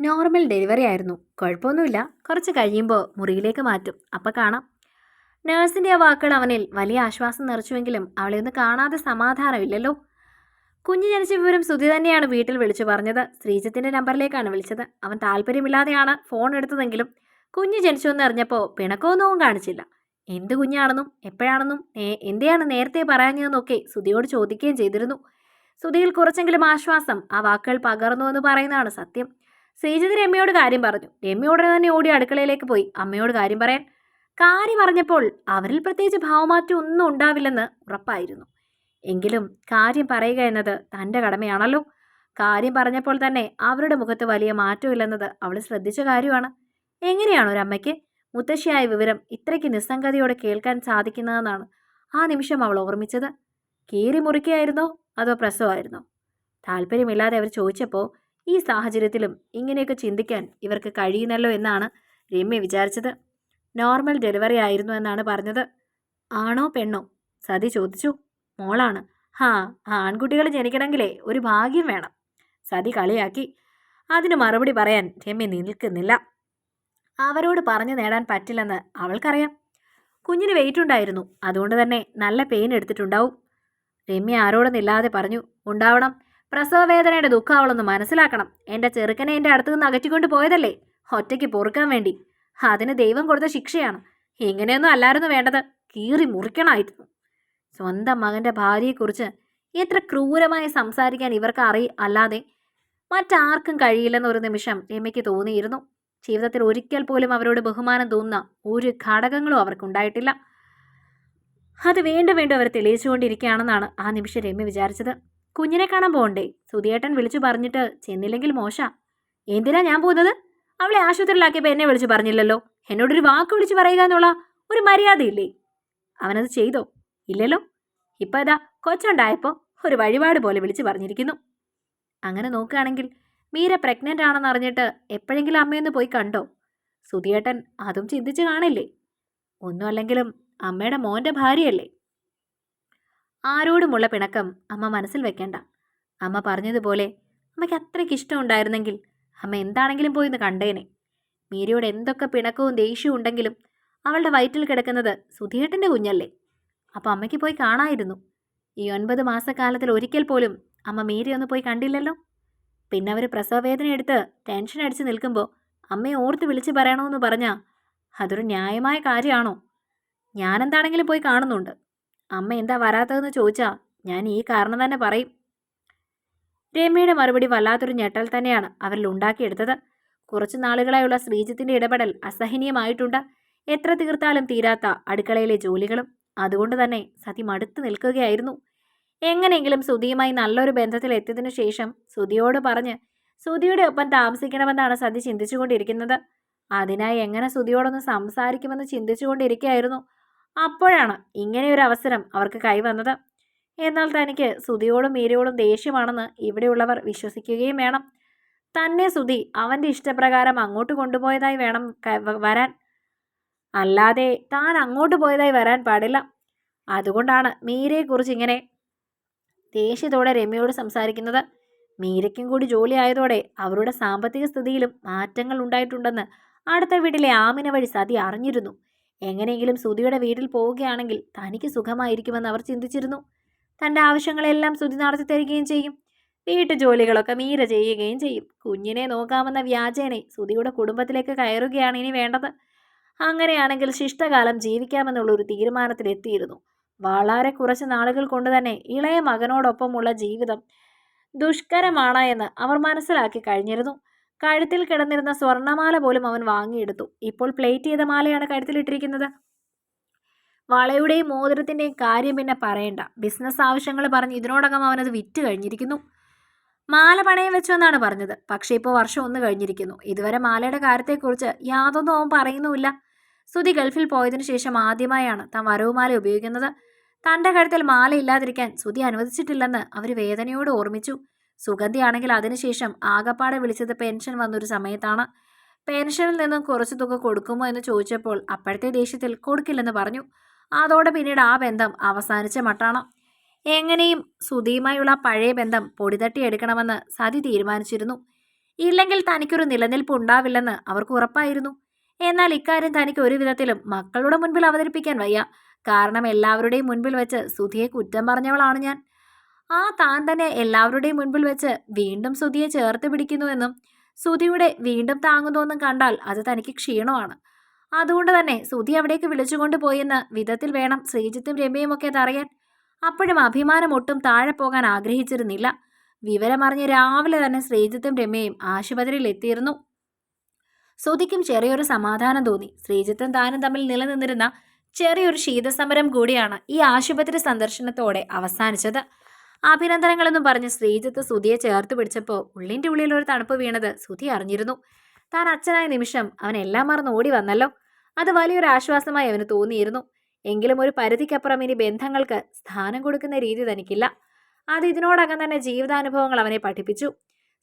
Normal delivery ആയിരുന്നു. കുഴപ്പമൊന്നുമില്ല. കുറച്ച് കഴിയുമ്പോൾ മുറിയിലേക്ക് മാറ്റും. അപ്പം കാണാം. നേഴ്സിന്റെ ആ വാക്കുകൾ അവനിൽ വലിയ ആശ്വാസം നിറച്ചുവെങ്കിലും അവളെ ഒന്ന് കാണാതെ സമാധാനമില്ലല്ലോ. കുഞ്ഞ് ജനിച്ച വിവരം സുധി തന്നെയാണ് വീട്ടിൽ വിളിച്ചു പറഞ്ഞത്. ശ്രീജിത്തിന്റെ നമ്പറിലേക്കാണ് വിളിച്ചത്. അവൻ താല്പര്യമില്ലാതെയാണ് ഫോൺ എടുത്തതെങ്കിലും കുഞ്ഞ് ജനിച്ചു എന്ന് അറിഞ്ഞപ്പോൾ പിണക്കമൊന്നും കാണിച്ചില്ല. എന്ത് കുഞ്ഞാണെന്നും എപ്പോഴാണെന്നും എന്തെയാണ് നേരത്തെ പറയാഞ്ഞതെന്നൊക്കെ സുധിയോട് ചോദിക്കുകയും ചെയ്തിരുന്നു. സുധിയിൽ കുറച്ചെങ്കിലും ആശ്വാസം ആ വാക്കുകൾ പകർന്നു എന്ന് പറയുന്നതാണ് സത്യം. ശ്രീജിത്ത് രമ്യയോട് കാര്യം പറഞ്ഞു. രമ്യ ഉടനെ തന്നെ ഓടി അടുക്കളയിലേക്ക് പോയി. അമ്മയോട് കാര്യം പറയാൻ. കാര്യം പറഞ്ഞപ്പോൾ അവരിൽ പ്രത്യേകിച്ച് ഭാവമാറ്റം ഒന്നും ഉണ്ടാവില്ലെന്ന് ഉറപ്പായിരുന്നു. എങ്കിലും കാര്യം പറയുക എന്നത് തന്റെ കടമയാണല്ലോ. കാര്യം പറഞ്ഞപ്പോൾ തന്നെ അവരുടെ മുഖത്ത് വലിയ മാറ്റമില്ലെന്നത് അവൾ ശ്രദ്ധിച്ച കാര്യമാണ്. എങ്ങനെയാണ് ഒരമ്മയ്ക്ക് മുത്തശ്ശിയായ വിവരം ഇത്രയ്ക്ക് നിസ്സംഗതയോടെ കേൾക്കാൻ സാധിക്കുന്നതെന്നാണ് ആ നിമിഷം അവൾ ഓർമ്മിച്ചത്? കീറി മുറിക്കുകയായിരുന്നോ? അതോ പ്രസവമായിരുന്നോ? താല്പര്യമില്ലാതെ അവർ ചോദിച്ചപ്പോൾ ഈ സാഹചര്യത്തിലും ഇങ്ങനെയൊക്കെ ചിന്തിക്കാൻ ഇവർക്ക് കഴിയുന്നല്ലോ എന്നാണ് രമ്യ വിചാരിച്ചത്. നോർമൽ ഡെലിവറി ആയിരുന്നു എന്നാണ് പറഞ്ഞത്. ആണോ പെണ്ണോ? സതി ചോദിച്ചു. മോളാണ്. ഹാ ആൺകുട്ടികൾ ജനിക്കണമെങ്കിലേ ഒരു ഭാഗ്യം വേണം. സതി കളിയാക്കി. അതിന് മറുപടി പറയാൻ രമ്യ നിൽക്കുന്നില്ല. അവരോട് പറഞ്ഞു നേടാൻ പറ്റില്ലെന്ന് അവൾക്കറിയാം. കുഞ്ഞിന് വെയിറ്റ് ഉണ്ടായിരുന്നു. അതുകൊണ്ട് തന്നെ നല്ല പെയിൻ എടുത്തിട്ടുണ്ടാവും. രമ്യ ആരോടൊന്നില്ലാതെ പറഞ്ഞു ഉണ്ടാവണം. പ്രസവവേദനയുടെ ദുഃഖം അവളൊന്ന് മനസ്സിലാക്കണം. എന്റെ ചെറുക്കനെ എന്റെ അടുത്ത് നിന്ന് അകറ്റിക്കൊണ്ട് പോയതല്ലേ? ഒറ്റയ്ക്ക് പൊറുക്കാൻ വേണ്ടി. അതിന് ദൈവം കൊടുത്ത ശിക്ഷയാണ്. ഇങ്ങനെയൊന്നും അല്ലായിരുന്നു വേണ്ടത്. കീറി മുറിക്കണമായിരുന്നു. സ്വന്തം മകന്റെ ഭാര്യയെക്കുറിച്ച് എത്ര ക്രൂരമായി സംസാരിക്കാൻ ഇവർക്ക് അറി അല്ലാതെ മറ്റാർക്കും കഴിയില്ലെന്നൊരു നിമിഷം രമ്യയ്ക്ക് തോന്നിയിരുന്നു. ജീവിതത്തിൽ ഒരിക്കൽ പോലും അവരോട് ബഹുമാനം തോന്നുന്ന ഒരു ഘടകങ്ങളും അവർക്കുണ്ടായിട്ടില്ല. അത് വീണ്ടും വീണ്ടും അവർ തെളിയിച്ചുകൊണ്ടിരിക്കുകയാണെന്നാണ് ആ നിമിഷം രമ്യ വിചാരിച്ചത്. കുഞ്ഞിനെ കാണാൻ പോകണ്ടേ സുധിയേട്ടൻ വിളിച്ചു പറഞ്ഞിട്ട് ചെന്നില്ലെങ്കിൽ മോശ. എന്തിനാ ഞാൻ പോകുന്നത്? അവളെ ആശുപത്രിയിലാക്കിയപ്പോൾ എന്നെ വിളിച്ചു പറഞ്ഞില്ലല്ലോ. എന്നോടൊരു വാക്ക് വിളിച്ചു പറയുക എന്നുള്ള ഒരു മര്യാദയില്ലേ? അവനത് ചെയ്തോ? ഇല്ലല്ലോ. ഇപ്പം ഇതാ കൊച്ചുണ്ടായപ്പോൾ ഒരു വഴിപാട് പോലെ വിളിച്ചു പറഞ്ഞിരിക്കുന്നു. അങ്ങനെ നോക്കുകയാണെങ്കിൽ മീര പ്രഗ്നന്റ് ആണെന്ന് അറിഞ്ഞിട്ട് എപ്പോഴെങ്കിലും അമ്മയൊന്ന് പോയി കണ്ടോ? സുധിയേട്ടൻ അതും ചിന്തിച്ച് കാണില്ലേ? ഒന്നും അല്ലെങ്കിലും അമ്മയുടെ മോന്റെ ഭാര്യയല്ലേ? ആരോടുമുള്ള പിണക്കം അമ്മ മനസ്സിൽ വെക്കേണ്ട. അമ്മ പറഞ്ഞതുപോലെ അമ്മയ്ക്ക് അത്രയ്ക്ക് ഇഷ്ടമുണ്ടായിരുന്നെങ്കിൽ അമ്മ എന്താണെങ്കിലും പോയി ഒന്ന് കണ്ടേനെ. മീരയോട് എന്തൊക്കെ പിണക്കവും ദേഷ്യവും ഉണ്ടെങ്കിലും അവളുടെ വയറ്റിൽ കിടക്കുന്നത് സുധീട്ടന്റെ കുഞ്ഞല്ലേ. അപ്പോൾ അമ്മയ്ക്ക് പോയി കാണായിരുന്നു. ഈ ഒൻപത് മാസക്കാലത്തിൽ ഒരിക്കൽ പോലും അമ്മ മീരയൊന്ന് പോയി കണ്ടില്ലല്ലോ. പിന്നെ അവർ പ്രസവവേദന എടുത്ത് ടെൻഷൻ അടിച്ച് നിൽക്കുമ്പോൾ അമ്മയെ ഓർത്ത് വിളിച്ച് പറയണമെന്ന് പറഞ്ഞാൽ അതൊരു ന്യായമായ കാര്യമാണോ? ഞാനെന്താണെങ്കിലും പോയി കാണുന്നുണ്ട്. അമ്മ എന്താ വരാത്തതെന്ന് ചോദിച്ചാ ഞാൻ ഈ കാരണം തന്നെ പറയും. രമ്യയുടെ മറുപടി വല്ലാത്തൊരു ഞെട്ടൽ തന്നെയാണ് അവരിൽ ഉണ്ടാക്കിയെടുത്തത്. കുറച്ചു നാളുകളായുള്ള ശ്രീജിത്തിന്റെ ഇടപെടൽ അസഹനീയമായിട്ടുണ്ട്. എത്ര തീർത്താലും തീരാത്ത അടുക്കളയിലെ ജോലികളും അതുകൊണ്ട് തന്നെ സതി മടുത്തു നിൽക്കുകയായിരുന്നു. എങ്ങനെയെങ്കിലും സുധിയുമായി നല്ലൊരു ബന്ധത്തിൽ എത്തിയതിനു ശേഷം സുധിയോട് പറഞ്ഞ് സുധിയുടെ ഒപ്പം താമസിക്കണമെന്നാണ് സതി ചിന്തിച്ചുകൊണ്ടിരിക്കുന്നത്. അതിനായി എങ്ങനെ സുധിയോടൊന്ന് സംസാരിക്കുമെന്ന് ചിന്തിച്ചുകൊണ്ടിരിക്കുകയായിരുന്നു. അപ്പോഴാണ് ഇങ്ങനെയൊരു അവസരം അവർക്ക് കൈവന്നത്. എന്നാൽ തനിക്ക് സുധിയോടും മീരയോടും ദേഷ്യമാണെന്ന് ഇവിടെയുള്ളവർ വിശ്വസിക്കുകയും വേണം. തന്നെ സുധി അവന്റെ ഇഷ്ടപ്രകാരം അങ്ങോട്ട് കൊണ്ടുപോയതായി വേണം വരാൻ. അല്ലാതെ താൻ അങ്ങോട്ട് പോയതായി വരാൻ പാടില്ല. അതുകൊണ്ടാണ് മീരയെക്കുറിച്ച് ഇങ്ങനെ ദേഷ്യത്തോടെ രമ്യയോട് സംസാരിക്കുന്നത്. മീരയ്ക്കും കൂടി ജോലി ആയതോടെ അവരുടെ സാമ്പത്തിക സ്ഥിതിയിലും മാറ്റങ്ങൾ ഉണ്ടായിട്ടുണ്ടെന്ന് അടുത്ത വീട്ടിലെ ആമിന വഴി സതി അറിഞ്ഞിരുന്നു. എങ്ങനെയെങ്കിലും സുധിയുടെ വീട്ടിൽ പോവുകയാണെങ്കിൽ തനിക്ക് സുഖമായിരിക്കുമെന്ന് അവർ ചിന്തിച്ചിരുന്നു. തന്റെ ആവശ്യങ്ങളെല്ലാം സുധി നടത്തി തരികയും ചെയ്യും. വീട്ടു ജോലികളൊക്കെ മീര ചെയ്യുകയും ചെയ്യും. കുഞ്ഞിനെ നോക്കാമെന്ന വ്യാജേനെ സുധിയുടെ കുടുംബത്തിലേക്ക് കയറുകയാണ് ഇനി വേണ്ടത്. അങ്ങനെയാണെങ്കിൽ ശിഷ്ടകാലം ജീവിക്കാമെന്നുള്ള ഒരു തീരുമാനത്തിലെത്തിയിരുന്നു. വളരെ കുറച്ച് നാളുകൾ കൊണ്ട് തന്നെ ഇളയ മകനോടൊപ്പമുള്ള ജീവിതം ദുഷ്കരമാണ് എന്ന് അവർ മനസ്സിലാക്കി കഴിഞ്ഞിരുന്നു. കഴുത്തിൽ കിടന്നിരുന്ന സ്വർണമാല പോലും അവൻ വാങ്ങിയെടുത്തു. ഇപ്പോൾ പ്ലേറ്റ് ചെയ്ത മാലയാണ് കഴുത്തിലിട്ടിരിക്കുന്നത് വളയുടെയും മോതിരത്തിന്റെയും കാര്യം പിന്നെ പറയണ്ട. ബിസിനസ് ആവശ്യങ്ങൾ പറഞ്ഞ് ഇതിനോടകം അവനത് വിറ്റ് കഴിഞ്ഞിരിക്കുന്നു. മാല പണയം വെച്ചു എന്നാണ് പറഞ്ഞത്. പക്ഷേ ഇപ്പോൾ വർഷം ഒന്ന് കഴിഞ്ഞിരിക്കുന്നു. ഇതുവരെ മാലയുടെ കാര്യത്തെക്കുറിച്ച് യാതൊന്നും അവൻ പറയുന്നുമില്ല. സുതി ഗൾഫിൽ പോയതിനു ശേഷം ആദ്യമായാണ് താൻ വരവുമാല ഉപയോഗിക്കുന്നത്. തന്റെ കഴുത്തിൽ മാല ഇല്ലാതിരിക്കാൻ സുതി അനുവദിച്ചിട്ടില്ലെന്ന് അവർ വേദനയോട് ഓർമ്മിച്ചു. സുഗന്ധിയാണെങ്കിൽ അതിനുശേഷം ആകപ്പാടെ വിളിച്ചത് പെൻഷൻ വന്നൊരു സമയത്താണ്. പെൻഷനിൽ നിന്നും കുറച്ച് തുക കൊടുക്കുമോ എന്ന് ചോദിച്ചപ്പോൾ അപ്പോഴത്തെ ദേഷ്യത്തിൽ കൊടുക്കില്ലെന്ന് പറഞ്ഞു. അതോടെ പിന്നീട് ആ ബന്ധം അവസാനിച്ച മട്ടാണ്. എങ്ങനെയും സുധിയുമായുള്ള പഴയ ബന്ധം പൊടിതട്ടിയെടുക്കണമെന്ന് സതി തീരുമാനിച്ചിരുന്നു. ഇല്ലെങ്കിൽ തനിക്കൊരു നിലനിൽപ്പ് ഉണ്ടാവില്ലെന്ന് അവർക്ക് ഉറപ്പായിരുന്നു. എന്നാൽ ഇക്കാര്യം തനിക്ക് ഒരു വിധത്തിലും മക്കളുടെ മുൻപിൽ അവതരിപ്പിക്കാൻ വയ്യ. കാരണം എല്ലാവരുടെയും മുൻപിൽ വെച്ച് സുധിയെ കുറ്റം പറഞ്ഞവളാണ് ഞാൻ. ആ താൻ തന്നെ എല്ലാവരുടെയും മുൻപിൽ വെച്ച് വീണ്ടും സുധിയെ ചേർത്ത് പിടിക്കുന്നുവെന്നും സുധിയുടെ വീണ്ടും താങ്ങുന്നുവെന്നും കണ്ടാൽ അത് തനിക്ക് ക്ഷീണമാണ്. അതുകൊണ്ട് തന്നെ സുധി അവിടേക്ക് വിളിച്ചുകൊണ്ട് പോയെന്ന് വിധത്തിൽ വേണം ശ്രീജിത്തും രമ്യയും ഒക്കെ അതറിയാൻ അപ്പോഴും അഭിമാനം ഒട്ടും താഴെ പോകാൻ ആഗ്രഹിച്ചിരുന്നില്ല. വിവരമറിഞ്ഞ് രാവിലെ തന്നെ ശ്രീജിത്തും രമ്യയും ആശുപത്രിയിൽ എത്തിയിരുന്നു. സുധിക്കും ചെറിയൊരു സമാധാനം തോന്നി. ശ്രീജിത്തും താനും തമ്മിൽ നിലനിന്നിരുന്ന ചെറിയൊരു ശീതസമരം കൂടിയാണ് ഈ ആശുപത്രി സന്ദർശനത്തോടെ അവസാനിച്ചത്. അഭിനന്ദനങ്ങളെന്നും പറഞ്ഞ് ശ്രീജിത്ത് സുധിയെ ചേർത്ത് പിടിച്ചപ്പോൾ ഉള്ളിന്റെ ഉള്ളിൽ ഒരു തണുപ്പ് വീണത് സുധി അറിഞ്ഞിരുന്നു. താൻ അച്ഛനായ നിമിഷം അവൻ എല്ലാം മറന്ന് ഓടി വന്നല്ലോ. അത് വലിയൊരു ആശ്വാസമായി അവന് തോന്നിയിരുന്നു. എങ്കിലും ഒരു പരിധിക്കപ്പുറം ഇനി ബന്ധങ്ങൾക്ക് സ്ഥാനം കൊടുക്കുന്ന രീതി തനിക്കില്ല. അത് ഇതിനോടകം തന്നെ ജീവിതാനുഭവങ്ങൾ അവനെ പഠിപ്പിച്ചു.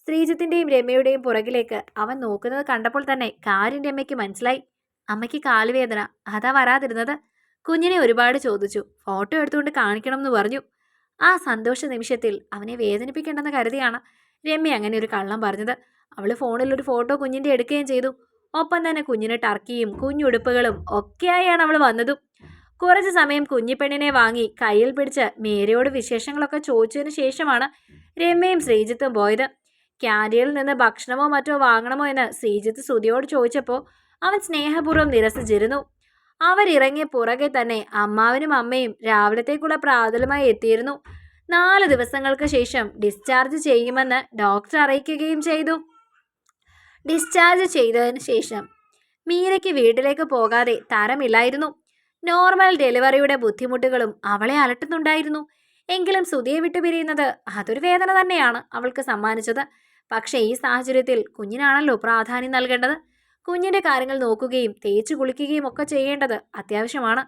ശ്രീജിത്തിന്റെയും രമ്യയുടെയും പുറകിലേക്ക് അവൻ നോക്കുന്നത് കണ്ടപ്പോൾ തന്നെ കാര്യം അമ്മയ്ക്ക് മനസ്സിലായി. അമ്മയ്ക്ക് കാലുവേദന. അതാ വരാതിരുന്നത്. കുഞ്ഞിനെ ഒരുപാട് ചോദിച്ചു. ഫോട്ടോ എടുത്തുകൊണ്ട് കാണിക്കണം എന്ന് പറഞ്ഞു. ആ സന്തോഷ നിമിഷത്തിൽ അവനെ വേദനിപ്പിക്കേണ്ടെന്ന് കരുതിയാണ് രമ്യ അങ്ങനെ ഒരു കള്ളം പറഞ്ഞത്. അവൾ ഫോണിൽ ഒരു ഫോട്ടോ കുഞ്ഞിന്റെ എടുക്കുകയും ചെയ്തു. ഒപ്പം തന്നെ കുഞ്ഞിന് ടർക്കിയും കുഞ്ഞുടുപ്പുകളും ഒക്കെയായാണ് അവൾ വന്നതും. കുറച്ച് സമയം കുഞ്ഞിപ്പെണ്ണിനെ വാങ്ങി കയ്യിൽ പിടിച്ച് മേരയോട് വിശേഷങ്ങളൊക്കെ ചോദിച്ചതിന് ശേഷമാണ് രമ്യയും ശ്രീജിത്തും പോയത്. ക്യാന്റീനിൽ നിന്ന് ഭക്ഷണമോ മറ്റോ വാങ്ങണമോ എന്ന് ശ്രീജിത്ത് ശ്രുതിയോട് ചോദിച്ചപ്പോൾ അവൻ സ്നേഹപൂർവം നിരസിച്ചിരുന്നു. അവരിറങ്ങിയ പുറകെ തന്നെ അമ്മാവനും അമ്മയും രാവിലത്തേക്കുള്ള പ്രാതലുമായി എത്തിയിരുന്നു. നാല് ദിവസങ്ങൾക്ക് ശേഷം ഡിസ്ചാർജ് ചെയ്യുമെന്ന് ഡോക്ടർ അറിയിക്കുകയും ചെയ്തു. ഡിസ്ചാർജ് ചെയ്തതിന് ശേഷം മീരയ്ക്ക് വീട്ടിലേക്ക് പോകാതെ തരമില്ലായിരുന്നു. നോർമൽ ഡെലിവറിയുടെ ബുദ്ധിമുട്ടുകളും അവളെ അലട്ടുന്നുണ്ടായിരുന്നു. എങ്കിലും സുധിയെ വിട്ടുപിരിയുന്നത് അതൊരു വേദന തന്നെയാണ് അവൾക്ക് സമ്മാനിച്ചത്. പക്ഷേ ഈ സാഹചര്യത്തിൽ കുഞ്ഞിനാണല്ലോ പ്രാധാന്യം നൽകേണ്ടത്. കുഞ്ഞിന്റെ കാര്യങ്ങൾ നോക്കുകയും തേച്ചു കുളിക്കുകയും ഒക്കെ ചെയ്യേണ്ടത് അത്യാവശ്യമാണ്.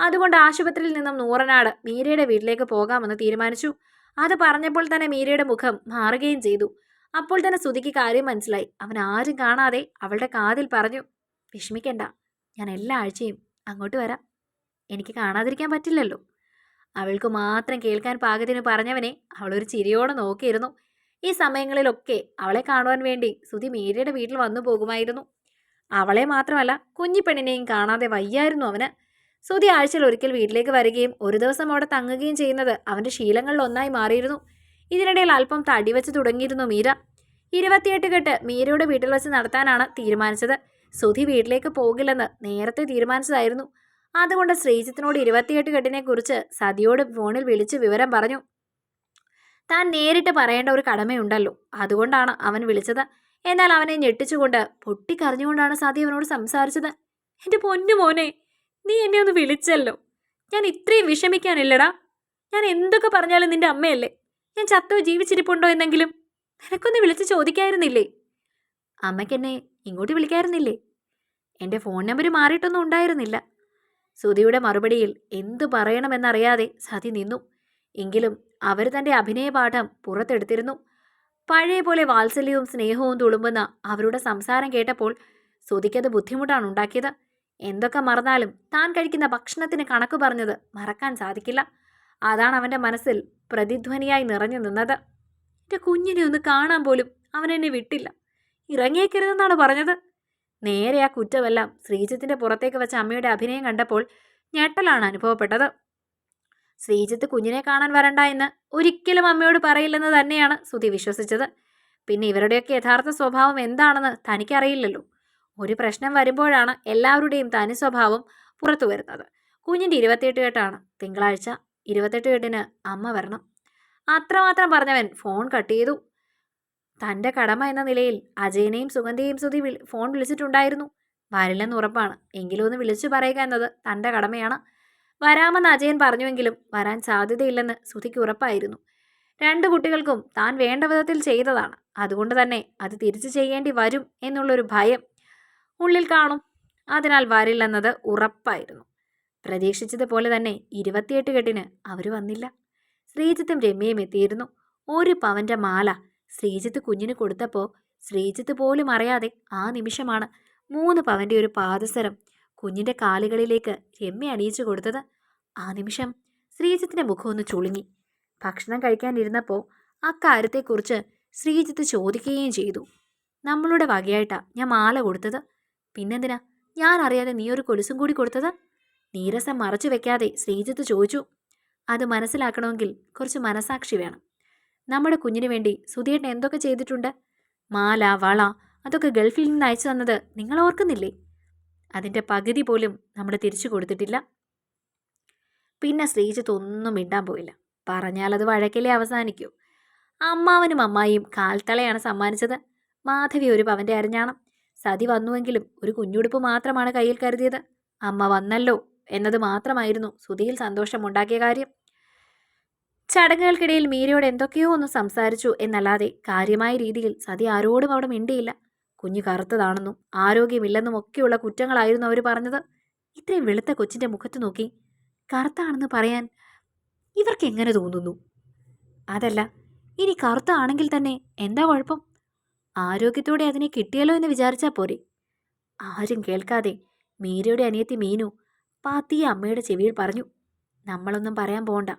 അതുകൊണ്ട് ആശുപത്രിയിൽ നിന്നും നൂറനാട് മീരയുടെ വീട്ടിലേക്ക് പോകാമെന്ന് തീരുമാനിച്ചു. അത് പറഞ്ഞപ്പോൾ തന്നെ മീരയുടെ മുഖം മാറുകയും ചെയ്തു. അപ്പോൾ തന്നെ സുധിക്ക് കാര്യം മനസ്സിലായി. അവൻ ആരും കാണാതെ അവളുടെ കാതിൽ പറഞ്ഞു വിഷമിക്കണ്ട ഞാൻ എല്ലാ ആഴ്ചയും അങ്ങോട്ട് വരാം. എനിക്ക് കാണാതിരിക്കാൻ പറ്റില്ലല്ലോ. അവൾക്ക് മാത്രം കേൾക്കാൻ പാകത്തിന് പറഞ്ഞവനെ അവളൊരു ചിരിയോടെ നോക്കിയിരുന്നു. ഈ സമയങ്ങളിലൊക്കെ അവളെ കാണുവാൻ വേണ്ടി സുധി മീരയുടെ വീട്ടിൽ വന്നു പോകുമായിരുന്നു. അവളെ മാത്രമല്ല കുഞ്ഞിപ്പെണ്ണിനെയും കാണാതെ വയ്യായിരുന്നു അവന്. സുധി ആഴ്ചയിൽ ഒരിക്കൽ വീട്ടിലേക്ക് വരികയും ഒരു ദിവസം അവിടെ തങ്ങുകയും ചെയ്യുന്നത് അവന്റെ ശീലങ്ങളിൽ ഒന്നായി മാറിയിരുന്നു. ഇതിനിടയിൽ അല്പം തടി വെച്ച് തുടങ്ങിയിരുന്നു മീര. ഇരുപത്തിയെട്ട് കെട്ട് മീരയുടെ വീട്ടിൽ വെച്ച് നടത്താനാണ് തീരുമാനിച്ചത്. സുധി വീട്ടിലേക്ക് പോകില്ലെന്ന് നേരത്തെ തീരുമാനിച്ചതായിരുന്നു. അതുകൊണ്ട് ശ്രീജിത്തിനോട് ഇരുപത്തിയെട്ട് കെട്ടിനെ കുറിച്ച് സതിയോട് ഫോണിൽ വിളിച്ച് വിവരം പറഞ്ഞു. താൻ നേരിട്ട് പറയേണ്ട ഒരു കടമയുണ്ടല്ലോ. അതുകൊണ്ടാണ് അവൻ വിളിച്ചത്. എന്നാൽ അവനെ ഞെട്ടിച്ചുകൊണ്ട് പൊട്ടിക്കറിഞ്ഞുകൊണ്ടാണ് സതി അവനോട് സംസാരിച്ചത്. എന്റെ പൊന്നു മോനെ നീ എന്നെ ഒന്ന് വിളിച്ചല്ലോ. ഞാൻ ഇത്രയും വിഷമിക്കാനില്ലടാ. ഞാൻ എന്തൊക്കെ പറഞ്ഞാലും നിന്റെ അമ്മയല്ലേ? ഞാൻ ചത്തോ ജീവിച്ചിരിപ്പുണ്ടോ എന്നെങ്കിലും? നിനക്കൊന്ന് വിളിച്ച് ചോദിക്കായിരുന്നില്ലേ? അമ്മയ്ക്കെന്നെ ഇങ്ങോട്ട് വിളിക്കായിരുന്നില്ലേ? എന്റെ ഫോൺ നമ്പർ മാറിയിട്ടൊന്നും ഉണ്ടായിരുന്നില്ല. സുധിയുടെ മറുപടിയിൽ എന്തു പറയണമെന്നറിയാതെ സതി നിന്നു. എങ്കിലും അവർ തന്റെ അഭിനയപാഠം പുറത്തെടുത്തിരുന്നു. പഴയ പോലെ വാത്സല്യവും സ്നേഹവും തുളുമ്പുന്ന അവരുടെ സംസാരം കേട്ടപ്പോൾ സുധിക്കത് ബുദ്ധിമുട്ടാണ് ഉണ്ടാക്കിയത്. എന്തൊക്കെ മറന്നാലും താൻ കഴിക്കുന്ന ഭക്ഷണത്തിന് കണക്ക് പറഞ്ഞത് മറക്കാൻ സാധിക്കില്ല. അതാണ് അവന്റെ മനസ്സിൽ പ്രതിധ്വനിയായി നിറഞ്ഞു നിന്നത്. എന്റെ കുഞ്ഞിനെ ഒന്ന് കാണാൻ പോലും അവൻ എന്നെ വിട്ടില്ല. ഇറങ്ങിയേക്കരുതെന്നാണ് പറഞ്ഞത്. നേരെ ആ കുറ്റമെല്ലാം ശ്രീജിത്തിന്റെ പുറത്തേക്ക് വെച്ച അമ്മയുടെ അഭിനയം കണ്ടപ്പോൾ ഞെട്ടലാണ് അനുഭവപ്പെട്ടത്. ശ്രീജിത്ത് കുഞ്ഞിനെ കാണാൻ വരണ്ട എന്ന് ഒരിക്കലും അമ്മയോട് പറയില്ലെന്ന് തന്നെയാണ് സുധി വിശ്വസിച്ചത്. പിന്നെ ഇവരുടെയൊക്കെ യഥാർത്ഥ സ്വഭാവം എന്താണെന്ന് തനിക്കറിയില്ലല്ലോ. ഒരു പ്രശ്നം വരുമ്പോഴാണ് എല്ലാവരുടെയും തനി സ്വഭാവം പുറത്തു വരുന്നത്. കുഞ്ഞിന്റെ ഇരുപത്തിയെട്ട് കെട്ടാണ് തിങ്കളാഴ്ച ഇരുപത്തെട്ട് കെട്ടിന് അമ്മ വരണം. അത്രമാത്രം പറഞ്ഞവൻ ഫോൺ കട്ട് ചെയ്തു. തന്റെ കടമ എന്ന നിലയിൽ അജയനെയും സുഗന്ധിയെയും വിളി ഫോൺ വിളിച്ചിട്ടുണ്ടായിരുന്നു. വരില്ലെന്ന് ഉറപ്പാണ്. എങ്കിലും ഒന്ന് വിളിച്ചു പറയുക എന്നത് തന്റെ കടമയാണ്. വരാമെന്ന് അജയൻ പറഞ്ഞുവെങ്കിലും വരാൻ സാധ്യതയില്ലെന്ന് സുധിക്ക് ഉറപ്പായിരുന്നു. രണ്ട് കുട്ടികൾക്കും താൻ വേണ്ട വിധത്തിൽ ചെയ്തതാണ്. അതുകൊണ്ട് തന്നെ അത് തിരിച്ചു ചെയ്യേണ്ടി വരും എന്നുള്ളൊരു ഭയം ഉള്ളിൽ കാണും. അതിനാൽ വരില്ലെന്നത് ഉറപ്പായിരുന്നു. പ്രതീക്ഷിച്ചതുപോലെ തന്നെ ഇരുപത്തിയെട്ട് കെട്ടിന് അവർ വന്നില്ല. ശ്രീജിത്തും രമ്യയും എത്തിയിരുന്നു. ഒരു പവന്റെ മാല ശ്രീജിത്ത് കുഞ്ഞിന് കൊടുത്തപ്പോൾ ശ്രീജിത്ത് പോലും അറിയാതെ ആ നിമിഷമാണ് മൂന്ന് പവന്റെ ഒരു പാദസരം കുഞ്ഞിന്റെ കാലുകളിലേക്ക് രമ്യ അണിയിച്ചു കൊടുത്തത്. ആ നിമിഷം ശ്രീജിത്തിന്റെ മുഖം ഒന്ന് ചുളുങ്ങി. ഭക്ഷണം കഴിക്കാനിരുന്നപ്പോൾ അക്കാര്യത്തെക്കുറിച്ച് ശ്രീജിത്ത് ചോദിക്കുകയും ചെയ്തു. നമ്മളുടെ വകയായിട്ടാ ഞാൻ മാല കൊടുത്തത്. പിന്നെന്തിനാ? ഞാൻ അറിയാതെ നീ ഒരു കൊലുസും കൂടി കൊടുത്തത്? നീരസം മറച്ചു വെക്കാതെ ശ്രീജിത്ത് ചോദിച്ചു. അത് മനസ്സിലാക്കണമെങ്കിൽ കുറച്ച് മനസാക്ഷി വേണം. നമ്മുടെ കുഞ്ഞിന് വേണ്ടി സുധീട്ടൻ എന്തൊക്കെ ചെയ്തിട്ടുണ്ട്? മാല വള അതൊക്കെ ഗൾഫിൽ നിന്ന് അയച്ചു തന്നത് നിങ്ങൾ ഓർക്കുന്നില്ലേ? അതിന്റെ പകുതി പോലും നമ്മൾ തിരിച്ചു കൊടുത്തിട്ടില്ല. പിന്നെ ശ്രീജിത്ത് ഒന്നും മിണ്ടാൻ പോയില്ല. പറഞ്ഞാൽ അത് വഴക്കിലേ അവസാനിക്കൂ. അമ്മാവനും അമ്മായിയും കാൽത്തളയാണ് സമ്മാനിച്ചത്. മാധവി ഒരു പവന്റെ അരഞ്ഞാണം. സതി വന്നുവെങ്കിലും ഒരു കുഞ്ഞുടുപ്പ് മാത്രമാണ് കയ്യിൽ കരുതിയത്. അമ്മ വന്നല്ലോ എന്നത് മാത്രമായിരുന്നു സുധിയിൽ സന്തോഷമുണ്ടാക്കിയ കാര്യം. ചടങ്ങുകൾക്കിടയിൽ മീരയോട് എന്തൊക്കെയോ ഒന്ന് സംസാരിച്ചു എന്നല്ലാതെ കാര്യമായ രീതിയിൽ സതി ആരോടും അവിടെ മിണ്ടിയില്ല. കുഞ്ഞു കറുത്തതാണെന്നും ആരോഗ്യമില്ലെന്നും ഒക്കെയുള്ള കുറ്റങ്ങളായിരുന്നു അവർ പറഞ്ഞത്. ഇത്രയും വെളുത്ത കൊച്ചിന്റെ മുഖത്ത് നോക്കി കറുത്താണെന്ന് പറയാൻ ഇവർക്ക് എങ്ങനെ തോന്നുന്നു? അതല്ല ഇനി കറുത്താണെങ്കിൽ തന്നെ എന്താ കുഴപ്പം? ആരോഗ്യത്തോടെ അതിനെ കിട്ടിയല്ലോ എന്ന് വിചാരിച്ചാൽ പോരെ. ആരും കേൾക്കാതെ മീരയുടെ അനിയത്തി മീനു പാത്തിയ അമ്മയുടെ ചെവിയിൽ പറഞ്ഞു നമ്മളൊന്നും പറയാൻ പോണ്ട.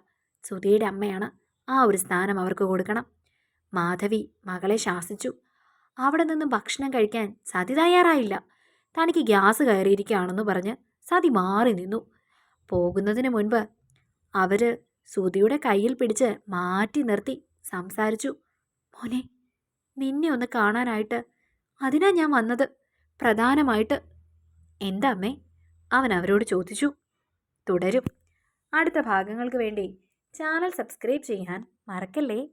സുധിയുടെ അമ്മയാണ് ആ ഒരു സ്ഥാനം അവർക്ക് കൊടുക്കണം. മാധവി മകളെ ശാസിച്ചു. അവിടെ നിന്നും ഭക്ഷണം കഴിക്കാൻ സതി തയ്യാറായില്ല. തനിക്ക് ഗ്യാസ് കയറിയിരിക്കുകയാണെന്ന് പറഞ്ഞ് സതി മാറി നിന്നു. പോകുന്നതിന് മുൻപ് അവർ സുധിയുടെ കയ്യിൽ പിടിച്ച് മാറ്റി നിർത്തി സംസാരിച്ചു. മോനെ നിന്നെ ഒന്ന് കാണാനായിട്ട്. അതിനാ ഞാൻ വന്നത്. പ്രധാനമായിട്ട്. എന്താ അമ്മേ? അവൻ അവരോട് ചോദിച്ചു. തുടരും. അടുത്ത ഭാഗങ്ങൾക്ക് വേണ്ടി ചാനൽ സബ്സ്ക്രൈബ് ചെയ്യാൻ മറക്കല്ലേ?